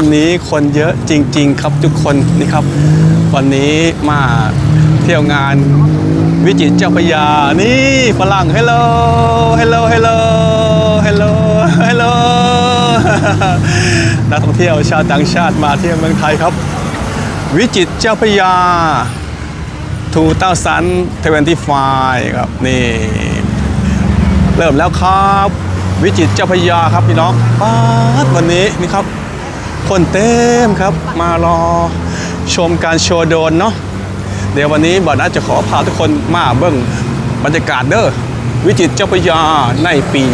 วันนี้คนเยอะจริง ๆ ครับทุกคนนี่ครับ วันนี้มาเที่ยวงานวิจิตรเจ้าพยา นี่ฝรั่ง hello hello hello hello hello นักท่องเที่ยวชาวต่างชาติมาเที่ยวเมืองไทยครับ วิจิตรเจ้าพระยา2025ครับนี่ เริ่มแล้วครับ วิจิตรเจ้าพยาครับพี่น้องปาดวันนี้นี่ครับ คนเต็มครับ มารอชมการโชว์โดนเนาะเดี๋ยววันนี้บอน่าจะขอพาทุกคนมาเบิ้งบรรยากาศเด้อวิจิตรเจ้าพระยาในปี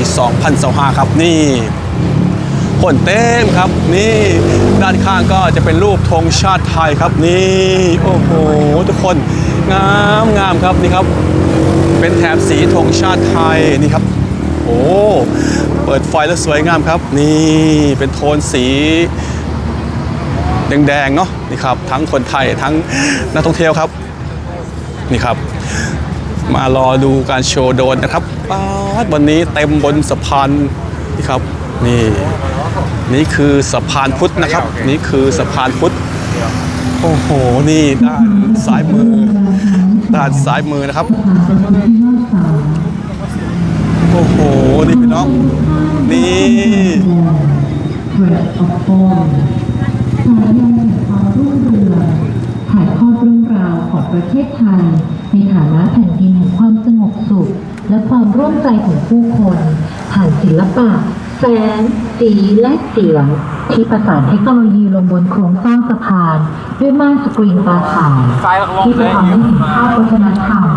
2025ครับนี่คนเต็มครับนี่ด้านข้างก็จะเป็นรูปธงชาติไทยครับนี่โอ้โหทุกคนงามงามครับนี่ครับ เป็นแถบสีธงชาติไทยนี่ครับ โอ้เปิดไฟแล้วสวยงามครับ นี่เป็นโทนสี แดงๆเนาะนี่ครับทั้งคนไทยทั้งนักท่องเที่ยวครับนี่ครับ มารอดูการโชว์โดนนะครับป๊าดวันนี้เต็มบนสะพานนี่ครับนี่นี่คือสะพานพุทธนะครับ นี่คือสะพานพุทธโอ้โหนี่ด้านซ้ายมือด้านซ้ายมือนะครับโอ้โหนี่พี่น้องนี่ ประเทศไทย ในฐานะแผ่นดินแห่งความสงบสุข และความร่วมใจของผู้คน ผ่านศิลปะ แสง สีและเสียง ที่ประสานเทคโนโลยีลงบนโครงสร้างสะพาน ด้วยม่านสกรีนตาข่ายที่จะทำให้เห็นภาพวัฒนธรรม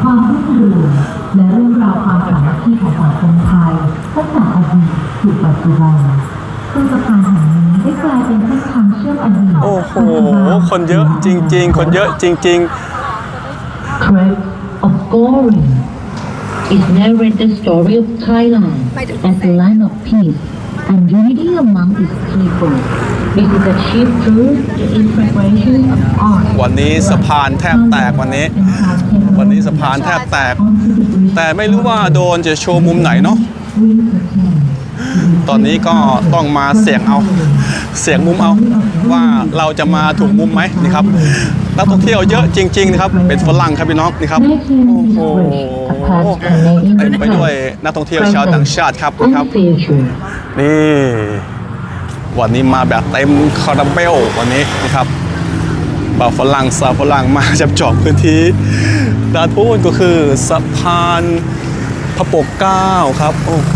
ความรุ่งเรืองและเรื่องราวความสามัคคีของสังคมไทยตั้งแต่อดีตสู่ปัจจุบันซึ่งสะพานแห่งนี้ ได้กลายเป็นเส้นทางเชื่อมอดีตโอ้โห คนเยอะจริง ๆ คนเยอะจริง Trek of Glory is narrate the story of Thailand as a land of peace and unity among its people. It is achieved through the integration of art. ๆวันนี้สะพานแทบแตกวันนี้ วันนี้สะพานแทบแตก แต่ไม่รู้ว่าโดรนจะโชว์มุมไหนเนาะ ตอนนี้ก็ต้องมาเสี่ยงเอา เสียงมุมเอาว่าเราจะมาถูกมุมไหมนี่ครับนักท่องเที่ยวเยอะจริงๆนะครับ เป็นฝรั่งครับพี่น้องนี่ครับโอ้โหเต็มไปด้วยนักท่องเที่ยวชาวต่างชาติครับนี่ครับ and future. นี่วันนี้มาแบบเต็มคาราเบลวันนี้นะครับบ่าวฝรั่งสาวฝรั่งมาจับจองพื้นที่ด้านพูนก็คือสะพานพระปกเกล้าครับ โอ้โห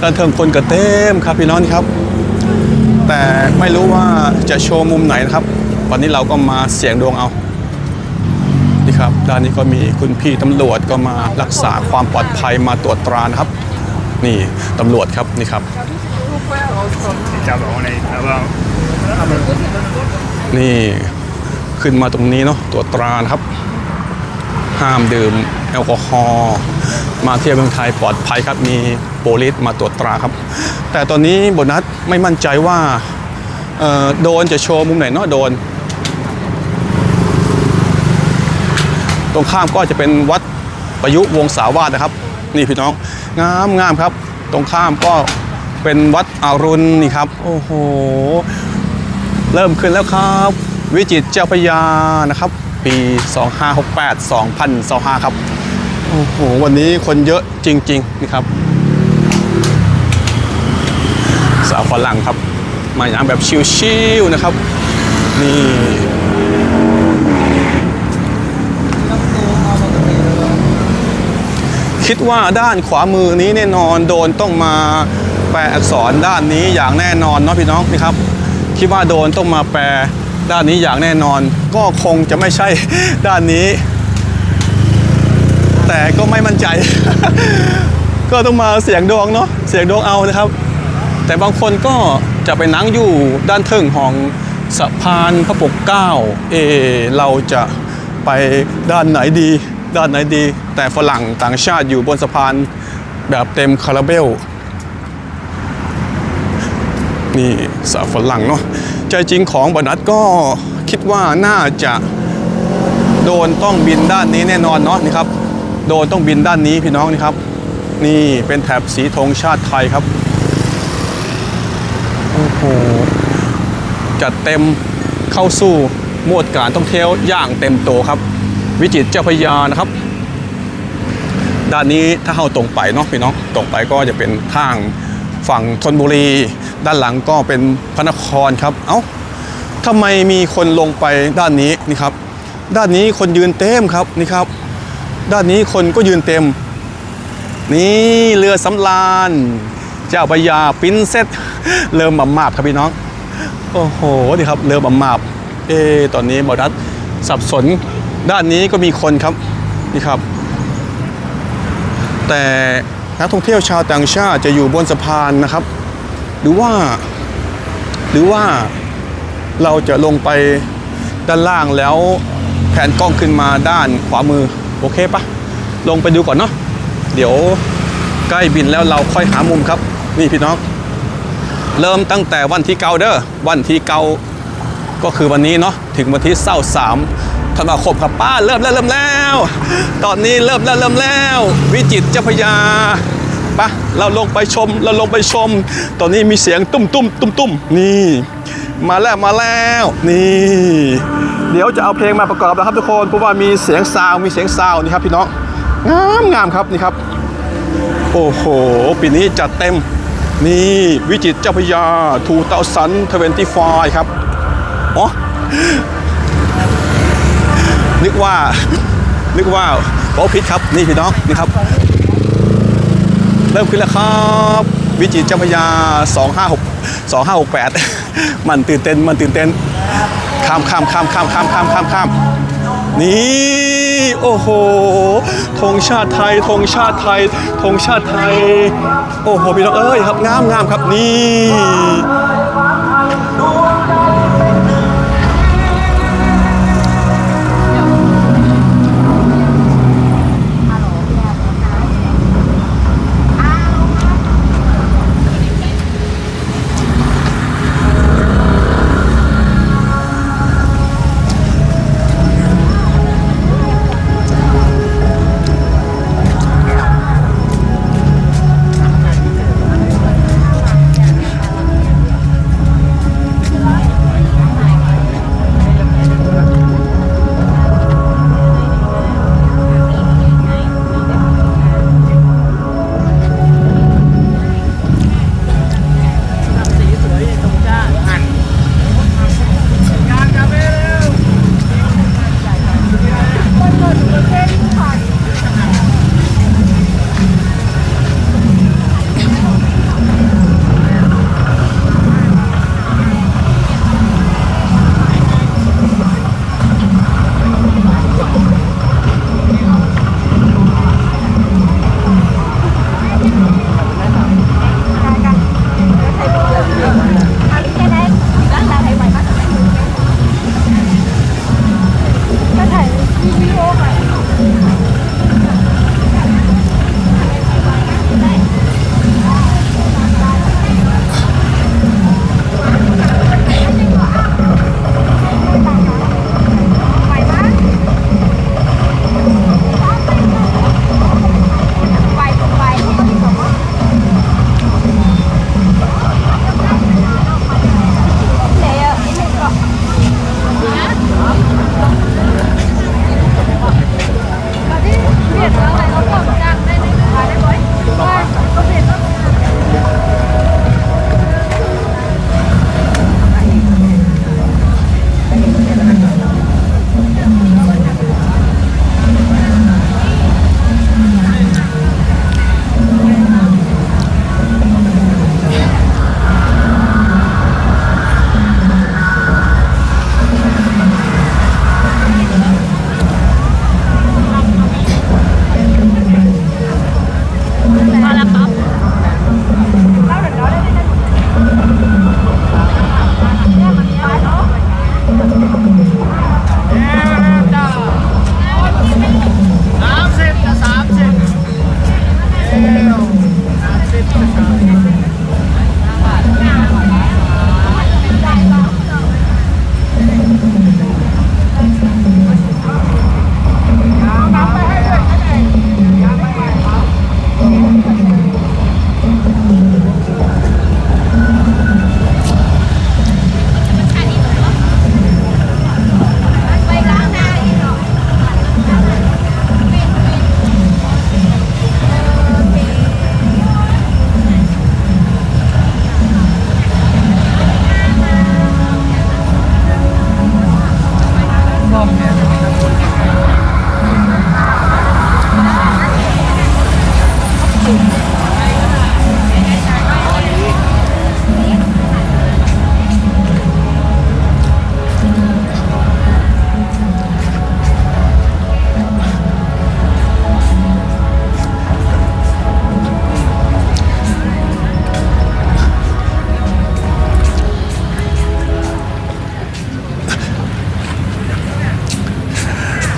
ด้านเทิงคนก็เต็มครับพี่น้องนี่ครับ แต่ไม่รู้ว่าจะโชว์มุมไหนนะครับ วันนี้เราก็มาเสียงดวงเอานี่ครับด้านนี้ก็มีคุณพี่ตำรวจก็มารักษาความปลอดภัยมาตรวจตรานะครับ นี่ตำรวจครับนี่ครับนี่ขึ้นมาตรงนี้เนาะตรวจตรานะครับ ห้ามดื่มแอลกอฮอล์มาเที่ยวเมืองไทยปลอดภัยครับ มีโปลิสมาตรวจตราครับ แต่ตอนนี้โบนัสไม่มั่นใจว่าโดนจะโชว์มุมไหนเนาะโดน ตรงข้ามก็จะเป็นวัดประยุวงศาวาสนะครับ นี่พี่น้องงามงามครับ ตรงข้ามก็เป็นวัดอรุณนี่ครับ โอ้โห เริ่มขึ้นแล้วครับ วิจิตเจ้าพยานะครับ ปี 2568 2025 ครับ โอ้โห วันนี้คนเยอะจริง ๆ นี่ครับ สาวฝรั่งครับ มาอย่างแบบชิลๆนะครับ นี่คิดว่าด้านขวามือนี้แน่นอนโดนต้องมาแปลอักษรด้านนี้อย่างแน่นอนเนาะพี่น้องนี่ครับคิดว่าโดนต้องมาแปลด้านนี้อย่างแน่นอน ก็คงจะไม่ใช่ด้านนี้ แต่ก็ไม่มั่นใจ ก็ต้องมาเสียงดวงเนาะเสียงดวงเอานะครับ แต่บางคนก็จะไปนั่งอยู่ด้านเทิงของสะพานพระปกเก้าเออเราจะไปด้านไหนดี ด้านไหนดี แต่ฝรั่งต่างชาติอยู่บนสะพานแบบเต็มคาราเบล นี่สาวฝรั่งเนาะใจจริงของบนัดก็คิดว่าน่าจะโดนต้องบินด้านนี้แน่นอนเนาะนี่ครับ โดนต้องบินด้านนี้พี่น้องนี่ครับ นี่เป็นแถบสีธงชาติไทยครับ จัดเต็มเข้าสู่โหมดการท่องเที่ยวอย่างเต็มโตวครับ วิจิตรเจ้าพยานะครับ ด้านนี้ถ้าเข้าตรงไปเนาะพี่น้องตรงไปก็จะเป็นทางฝั่งธนบุรี ด้านหลังก็เป็นพระนครครับ เอ้าทำไมมีคนลงไปด้านนี้นี่ครับ ด้านนี้คนยืนเต็มครับนี่ครับ ด้านนี้คนก็ยืนเต็ม นี่เรือสำราญ เจ้าพยาปิ้นเซตเริ่มมามาบครับพี่น้อง โอ้โหนี่ครับเรือมามาบเอะตอนนี้บอดัสสับสนด้านนี้ก็มีคนครับนี่ครับ แต่นักท่องเที่ยวชาวต่างชาติจะอยู่บนสะพานนะครับ หรือว่า หรือว่าเราจะลงไปด้านล่างแล้วแผนกล้องขึ้นมาด้านขวามือ โอเคปะลงไปดูก่อนเนาะเดี๋ยวใกล้บินแล้วเราค่อยหามุมครับ นี่พี่น้อง เริ่มตั้งแต่วันที่เกาเด้อวันที่เกาก็คือวันนี้เนาะถึงวันที่เศร้าสามธันวาคมครับป้าเริ่มแล้วเริ่มแล้ว ตอนนี้เริ่มแล้วเริ่มแล้ว วิจิตเจ้าพยาปะเราลงไปชมเราลงไปชม ตอนนี้มีเสียงตุ้มตุ้มตุ้มตุ้มนี่ มาแล้วมาแล้ว นี่ เดี๋ยวจะเอาเพลงมาประกอบนะครับทุกคนเพราะว่ามีเสียงซาวมีเสียงซาวนี่ครับพี่น้องงามงามครับนี่ครับ โอ้โหปีนี้จัดเต็ม นี่วิจิตเจ้าพยาทูเตาสันเทเวนตี้ฟครับ อ๋อ นึกว่า นึกว่าโอพิษครับ นี่พี่น้องนี่ครับ เริ่มขึ้นแล้วครับ วิจิตเจ้าพยา 256 2568 มันตื่นเต้น มันตื่นเต้น ข้ามข้ามข้ามข้ามข้ามข้ามข้ามข้ามนี่โอ้โหธงชาติไทยธงชาติไทยธงชาติไทย โอ้โหพี่น้องเอ้ยครับงามงามครับนี่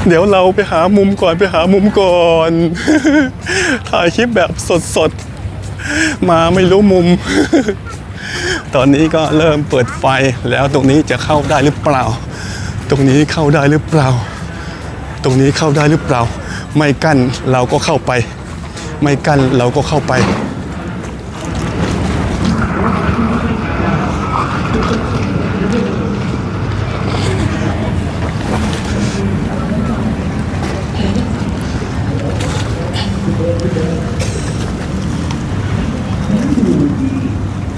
เดี๋ยวเราไปหามุมก่อนไปหามุมก่อน ถ่ายคลิปแบบสดๆ มาไม่รู้มุม ตอนนี้ก็เริ่มเปิดไฟแล้วตรงนี้จะเข้าได้หรือเปล่า ตรงนี้เข้าได้หรือเปล่า ตรงนี้เข้าได้หรือเปล่า ไม่กั้นเราก็เข้าไป ไม่กั้นเราก็เข้าไป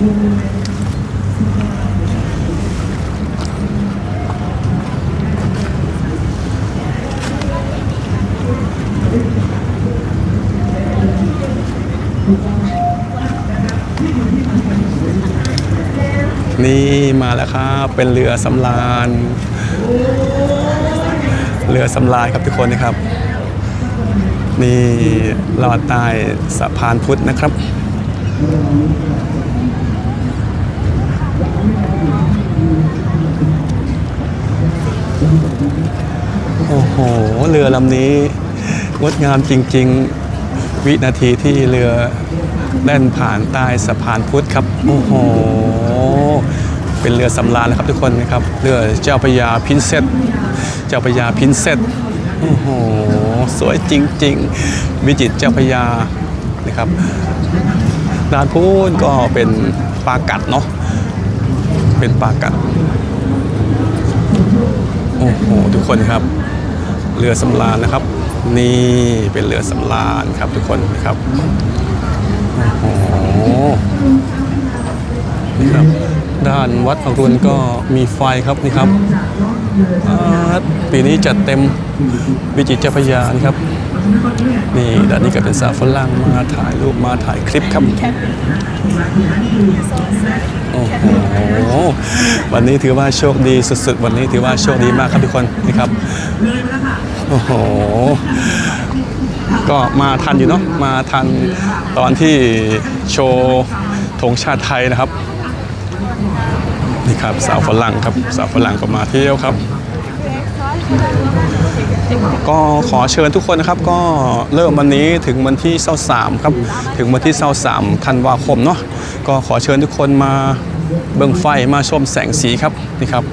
นี่มาแล้วครับ เป็นเรือสำราญ เรือสำราญครับทุกคนนะครับ นี่ลอดใต้สะพานพุทธนะครับ หเรือลำนี้งดงามจริง ๆ วินาทีที่เรือแล่นผ่านใต้สะพานพุทธครับ โอ้โห เป็นเรือสำราญนะครับทุกคนนะครับ เรือเจ้าพยาพินเซตเจ้าพยาพินเซตโอ้โห สวยจริง ๆ วิจิตเจ้าพยานะครับด้านพูนก็เป็นปากัดเนาะ เป็นปากัด โอ้โห ทุกคนครับ เรือสำราญนะครับ นี่เป็นเรือสำราญครับทุกคนนะครับโอ้โหนี่ครับด้านวัดอรุณก็มีไฟครับนี่ครับปีนี้จัดเต็มวิจิตรเจ้าพยานครับ นี่ด้านนี้ก็เป็นสาวฝรั่งมาถ่ายรูปมาถ่ายคลิปครับโอ้โหวันนี้ถือว่าโชคดีสุดๆ วันนี้ถือว่าโชคดีมากครับทุกคนนะครับ โอ้โห ก็มาทันอยู่เนาะ มาทันตอนที่โชว์ธงชาติไทยนะครับ นี่ครับสาวฝรั่งครับ สาวฝรั่งก็มาเที่ยวครับ ก็ขอเชิญทุกคนนะครับ ก็เริ่มวันนี้ถึงวันที่23ครับ ถึงวันที่23ธันวาคมเนาะ ก็ขอเชิญทุกคนมาเบิ่งไฟมาชมแสงสีครับ นี่ครับ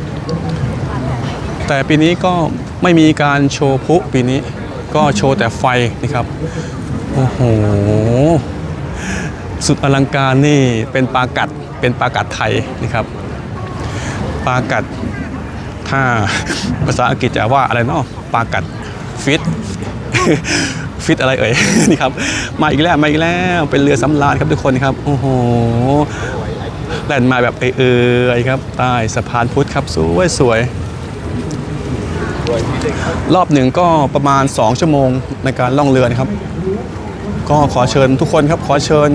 แต่ปีนี้ก็ ไม่มีการโชว์พุปีนี้ ก็โชว์แต่ไฟนี่ครับ โอ้โห สุดอลังการนี่เป็นปลากัดเป็นปลากัดไทยนี่ครับปลากัดถ้าภาษาอังกฤษจะว่าอะไรเนาะปลากัดฟิตฟิตอะไรเอ่ยนี่ครับมาอีกแล้วมาอีกแล้วเป็นเรือสำราญครับทุกคนครับโอ้โหแล่นมาแบบเอ่ยครับใต้สะพานพุทธครับสวยสวย รอบหนึ่งก็ประมาณ 2 ชั่วโมงในการล่องเรือนะครับ ก็ขอเชิญทุกคนครับขอเชิญ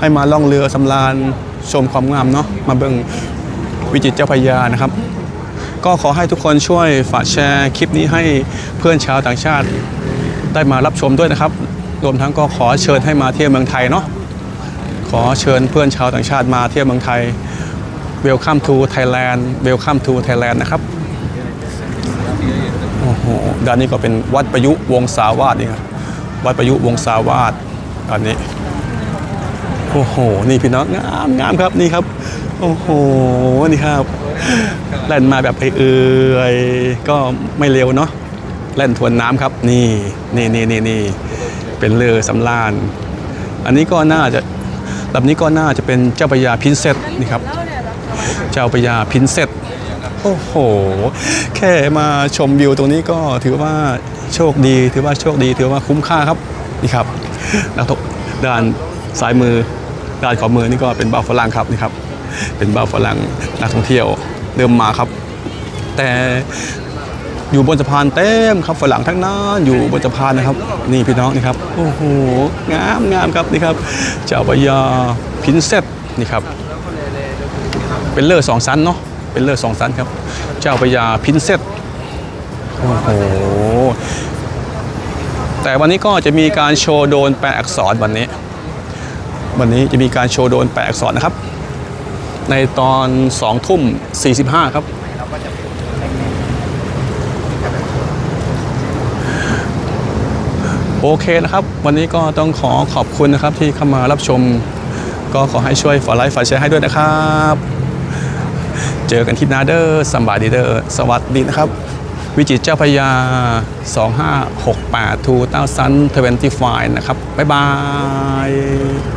ให้มาล่องเรือสำราญชมความงามเนาะมาเบิ่งวิจิตรเจ้าพระยานะครับ ก็ขอให้ทุกคนช่วยฝากแชร์คลิปนี้ให้เพื่อนชาวต่างชาติได้มารับชมด้วยนะครับ รวมทั้งก็ขอเชิญให้มาเที่ยวเมืองไทยเนาะขอเชิญเพื่อนชาวต่างชาติมาเที่ยวเมืองไทย Welcome to Thailand Welcome to Thailand นะครับ โอ้โหด้านนี้ก็เป็นวัดประยุวงศาวาสนี่ครับวัดประยุวงศาวาสด้านนี้โอ้โห นี่พี่น้องงามงามครับนี่ครับ โอ้โห นี่ครับแล่นมาแบบเอื่อยก็ไม่เร็วเนาะแล่นทวนน้ำครับ นี่นี่นี่นี่นี่เป็นเรือสำราญ อันนี้ก็น่าจะลำนี้ก็น่าจะเป็นเจ้าพระยาพินเซตนี่ครับ เจ้าพระยาพินเซต โอ้โห แค่มาชมวิวตรงนี้ก็ถือว่าโชคดี ถือว่าโชคดี ถือว่าคุ้มค่าครับ นี่ครับแล้วด้านซ้ายมือ ด้านขวามือนี่ก็เป็นบ่าวฝรั่งครับนี่ครับ เป็นบ่าวฝรั่งนักท่องเที่ยวเริ่มมาครับ แต่อยู่บนสะพานเต็มครับฝรั่งทั้งนั้นอยู่บนสะพานนะครับ นี่พี่น้องนี่ครับโอ้โหงามงามครับนี่ครับเจ้าพยาพินเซตนี่ครับเป็นเลือดสองชั้นเนาะ เป็นเลือสองชั้นครับ เจ้าพยาพินเซตโอ้โหแต่วันนี้ก็จะมีการโชว์โดนแปลอักษรวันนี้ วันนี้จะมีการโชว์โดนแปลอักษรนะครับ ในตอน2ทุ่ม45 ครับโอเคนะครับ วันนี้ก็ต้องขอขอบคุณนะครับที่เข้ามารับชม ก็ขอให้ช่วยฝากไลค์ฝากแชร์ให้ด้วยนะครับ เจอกันที่นาเดอร์สัมบาดีเดอร์สวัสดีนะครับ วิจิตเจ้าพยา 2568 2025 นะครับ บ๊ายบาย